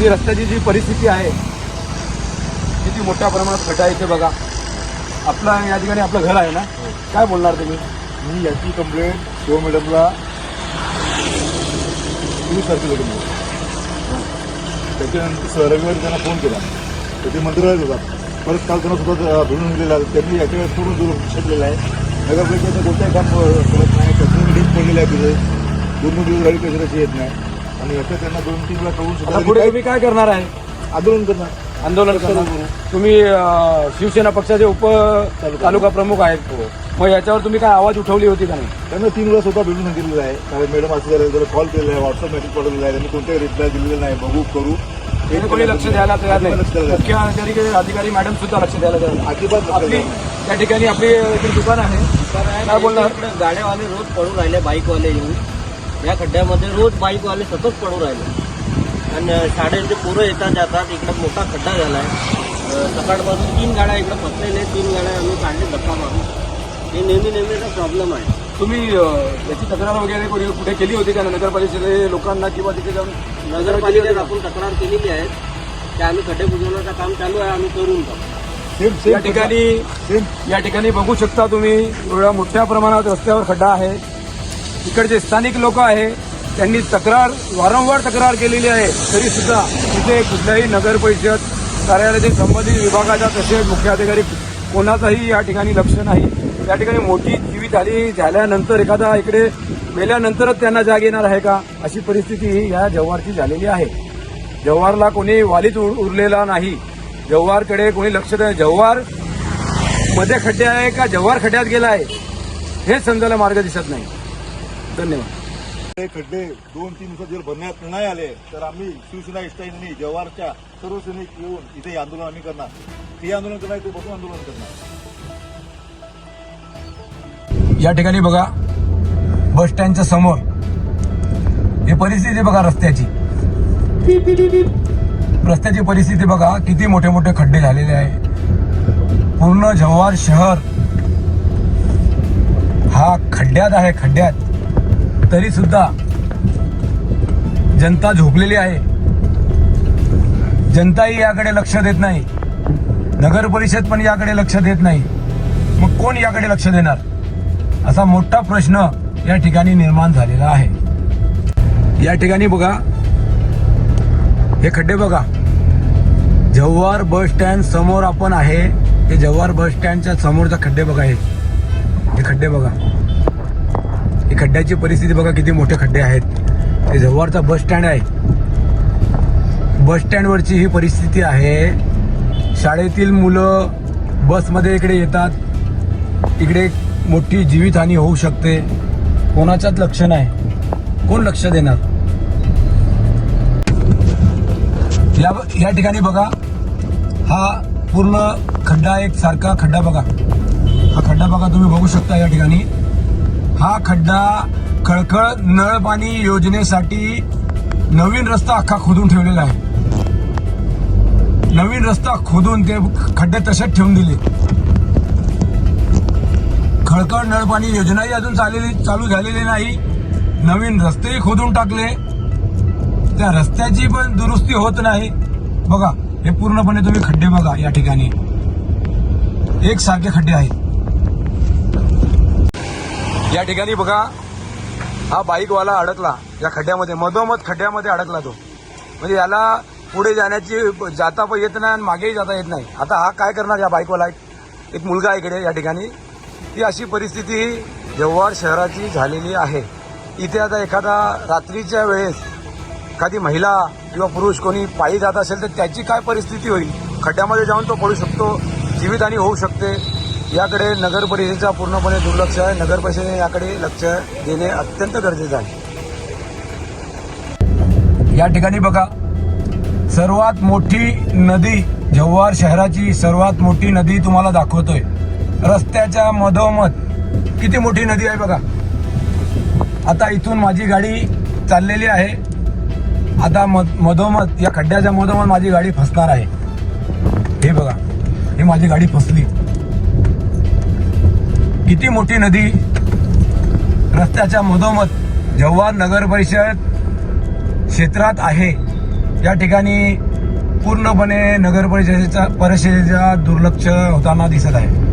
ही रस्त्याची जी परिस्थिती आहे किती मोठ्या प्रमाणात खड्डा इथे बघा. आपला या ठिकाणी आपलं घर आहे ना? काय बोलणार तुम्ही? मी याची कंप्लेंट शिव मॅडमला तुम्ही तारखेला तुम्ही त्याच्यानंतर रविवारी त्यांना फोन केला. तर ते मंत्रालयात होता. परत काल त्यांना सुद्धा भेटून दिलेला त्यांनी याच्याकडे पूर्ण दुर्लक्ष केलेलं आहे. नगरपालिकेचं कोणत्याही काम करत नाही. कचरा ढीक पडलेलं आहे तिथे. दूर दोन गाडी कचऱ्याची येत नाही. आणि याचं त्यांना दोन तीन वेळा कळून आता सुद्धा पुढे तुम्ही काय करणार आहे? आंदोलन करणार. आंदोलन करणार. तुम्ही अं, शिवसेना पक्षाचे उप तालुका प्रमुख आहेत. मग याच्यावर तुम्ही काय आवाज उठवली होती का नाही? त्यांना तीन वेळा स्वतः भेटून सांगितलेलं आहे. कारण मॅडम असं झालं त्याला कॉल केलेला आहे व्हॉट्सअप मेसेज पाठवलेला आहे. त्यांनी कोणत्याही रिप्लाय दिलेला नाही. बघू करू. हे कोणी लक्ष द्यायला तयार नाही? लक्ष द्यायला मुख्य अधिकारी अधिकारी मॅडम सुद्धा लक्ष द्यायला तयार नाही. अजिबात लक्ष आपली द्यायला नाही. त्या ठिकाणी आपली दुकान आहे. काय बोलणार? गाड्यावाले रोज पडून राहिले बाईकवाले येऊन. या खड्ड्यामध्ये रोज बाईकवाले सतत पडून राहिले. आणि शाळेचे पोरं येतात जातात इकडे मोठा खड्डा झाला आहे सकाळपासून तीन गाड्या इकडे फसलेले तीन गाड्या आम्ही काढले धक्का मारून. हे नेहमी नेहमीचा प्रॉब्लेम आहे. तुम्ही याची तक्रार वगैरे कोणी कुठे केली होती का? नगर परिषदे लोकांना किंवा तिथे जाऊन नगरपालिकेत आपण तक्रार केलेली आहे. की आम्ही खड्डे बुजवण्याचं काम चालू आहे आम्ही करून जाऊ सेम सेम या ठिकाणी सेम या ठिकाणी बघू शकता तुम्ही एवढ्या मोठ्या प्रमाणात रस्त्यावर खड्डा आहे. इकडचे स्थानिक लोक आहे त्यांनी तक्रार वारंवार तक्रार केलेली आहे. तरी सुद्धा तिथे कुठल्याही नगर परिषद कार्यालयातील संबंधित विभागाचा तसेच मुख्याधिकारी कोणाचाही या ठिकाणी लक्ष नाही. या ठिकाणी मोठी जीवित झाली झाल्यानंतर एखादा इकडे मेल्यानंतरच त्यांना जाग येणार आहे का? अशी परिस्थिती ही या जव्हारची झालेली आहे. जव्हारला कोणी वालीच उर- उरलेला नाही. जव्हारकडे कोणी लक्ष देत जव्हारमध्ये खड्डे आहे का? जव्हार खड्ड्यात गेला आहे हेच समजायला मार्ग दिसत नाही. धन्यवाद. हे खड्डे दोन तीन दिवसात जर भरण्यात नाही आले तर आम्ही शिवसेना इष्टाईंनी जव्हारच्या सर्व सैनिक येऊन इथे आंदोलन आम्ही करणार. हे आंदोलन करणार ते बसून आंदोलन करणार. या ठिकाणी बघा बस स्टँडच्या समोर. ही परिस्थिती बघा रस्त्याची. रस्त्याची परिस्थिती बघा किती मोठे मोठे खड्डे झालेले आहे पूर्ण जव्हार शहर हा खड्ड्यात आहे खड्ड्यात. तरी सुद्धा जनता झोपलेली आहे. जनताही याकडे लक्ष देत नाही. नगर परिषद पण याकडे लक्ष देत नाही. मग कोण याकडे लक्ष देणार? असा मोठा प्रश्न या ठिकाणी निर्माण झालेला आहे. या ठिकाणी बघा. हे खड्डे बघा. जव्हार बस स्टँड समोर आपण आहे. ते जव्हार बस स्टँडच्या समोरचा खड्डे बघा हे खड्डे बघा. ही खड्ड्याची परिस्थिती बघा किती मोठे खड्डे आहेत. हे जव्हारचा बस स्टँड आहे. बस स्टँडवरची ही परिस्थिती आहे. शाळेतील मुलं बसमध्ये इकडे येतात. इकडे मोठी जीवितहानी होऊ शकते. कोणाच्याच लक्ष नाही. कोण लक्ष देणार? या या ठिकाणी बघा. हा पूर्ण खड्डा एक सारखा खड्डा बघा. हा खड्डा बघा तुम्ही बघू शकता या ठिकाणी. हा खड्डा खळखळ नळ पाणी योजनेसाठी नवीन रस्ता अख्खा खोदून ठेवलेला आहे. नवीन रस्ता खोदून ते खड्डे तसेच ठेवून दिले. खळखळ नळ पाणी योजनाही अजून चालली चालू झालेली नाही. नवीन रस्तेही खोदून टाकले. त्या रस्त्याची पण दुरुस्ती होत नाही. बघा हे पूर्णपणे तुम्ही खड्डे बघा या ठिकाणी. एकसारखे खड्डे आहेत. या ठिकाणी बघा हा बाईकवाला अडकला. या खड्ड्यामध्ये मधोमध खड्ड्यामध्ये अडकला तो. म्हणजे याला पुढे जाण्याची जाता पण येत नाही आणि मागेही जाता येत नाही. आता हा काय करणार या बाईकवाला एक मुलगा इकडे या ठिकाणी. ही अशी परिस्थिती जव्हार शहराची झालेली आहे. इथे आता एखादा रात्रीच्या वेळेस एखादी महिला किंवा पुरुष कोणी पायी जात असेल तर त्याची काय परिस्थिती होईल? खड्ड्यामध्ये जाऊन तो पडू शकतो जीवितहानी होऊ शकते. याकडे नगर परिषदेचा पूर्णपणे दुर्लक्ष आहे. नगर परिषदेने याकडे लक्ष देणे अत्यंत गरजेचं आहे. या ठिकाणी बघा सर्वात मोठी नदी जव्हार शहराची सर्वात मोठी नदी तुम्हाला दाखवतोय. रस्त्याच्या मधोमध किती मोठी नदी आहे बघा. आता इथून माझी गाडी चाललेली आहे. आता मध मधोमध या खड्ड्याच्या मधोमध माझी गाडी फसणार आहे. हे बघा ही माझी गाडी फसली. किती मोठी नदी? रस्त्याच्या मधोमध जव्हार नगर परिषद क्षेत्रात आहे. या ठिकाणी पूर्णपणे नगर परिषदेचा परिषदेचा दुर्लक्ष होताना दिसत आहे.